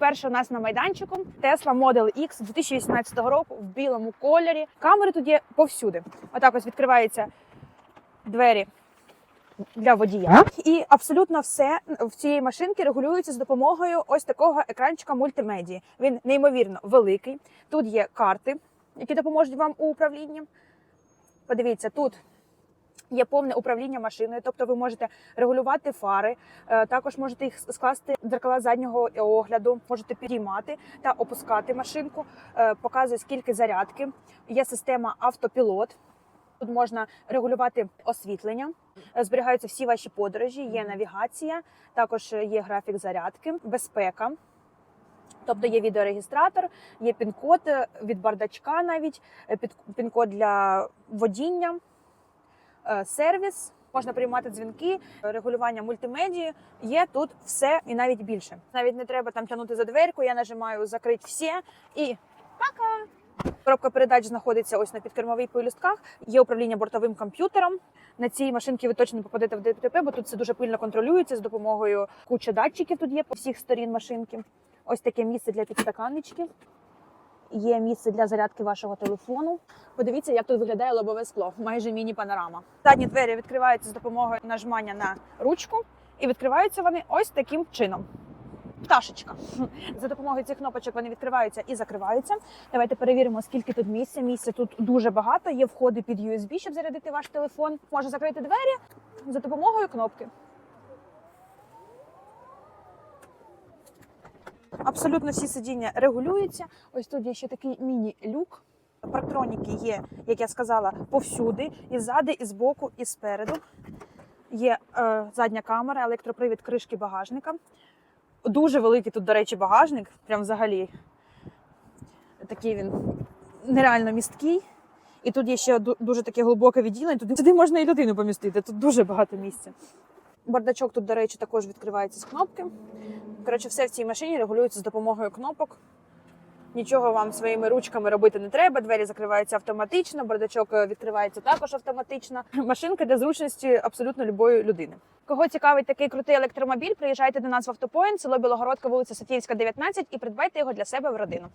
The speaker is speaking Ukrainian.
перша у нас на майданчику Tesla Model X 2018 року в білому кольорі. Камери тут є повсюди. Отак ось відкриваються двері для водія. І абсолютно все в цієї машинки регулюється з допомогою ось такого екранчика мультимедії. Він неймовірно великий. Тут є карти, які допоможуть вам у управлінні. Подивіться, тут є повне управління машиною, тобто ви можете регулювати фари, е, також можете їх скласти дзеркала заднього огляду, можете підіймати та опускати машинку, е, показує скільки зарядки. Є система автопілот. Тут можна регулювати освітлення, Е, зберігаються всі ваші подорожі, є навігація, також є графік зарядки, безпека. Тобто є відеорегістратор, є пін-код е, від бардачка, навіть е, пін-код для водіння, е, сервіс. Можна приймати дзвінки, регулювання мультимедії. Є тут все і навіть більше. Навіть не треба там тягнути за дверку. Я нажимаю закрити все і пока. Коробка передач знаходиться ось на підкермовій пелюстках. Є управління бортовим комп'ютером. На цій машинці ви точно не попадете в ДТП, бо тут це дуже пильно контролюється з допомогою кучі датчиків. Тут є по всіх сторін машинки. Ось таке місце для підстаканничків. Є місце для зарядки вашого телефону. Подивіться, як тут виглядає лобове скло, майже міні-панорама. Задні двері відкриваються з допомогою нажмання на ручку, і відкриваються вони ось таким чином. Пташечка. За допомогою цих кнопочок вони відкриваються і закриваються. Давайте перевіримо, скільки тут місця. Місця тут дуже багато. Є входи під USB, щоб зарядити ваш телефон. Може закрити двері за допомогою кнопки. Абсолютно всі сидіння регулюються. Ось тут є ще такий міні-люк. Парктроніки є, як я сказала, повсюди, і ззади, і збоку, і спереду. Є е, задня камера, електропривід кришки багажника. Дуже великий тут, до речі, багажник. Прям взагалі. Такий він нереально місткий. І тут є ще дуже таке глибоке відділення. Тут сюди можна і людину помістити. Тут дуже багато місця. Бардачок тут, до речі, також відкривається з кнопки. Коротше, все в цій машині регулюється з допомогою кнопок. Нічого вам своїми ручками робити не треба. Двері закриваються автоматично, бардачок е, відкривається також автоматично. Машинка для зручності абсолютно любої людини. Кого цікавить такий крутий електромобіль, приїжджайте до нас в автопоінт, село Білогородка, вулиця Сатівська, 19 і придбайте його для себе в родину.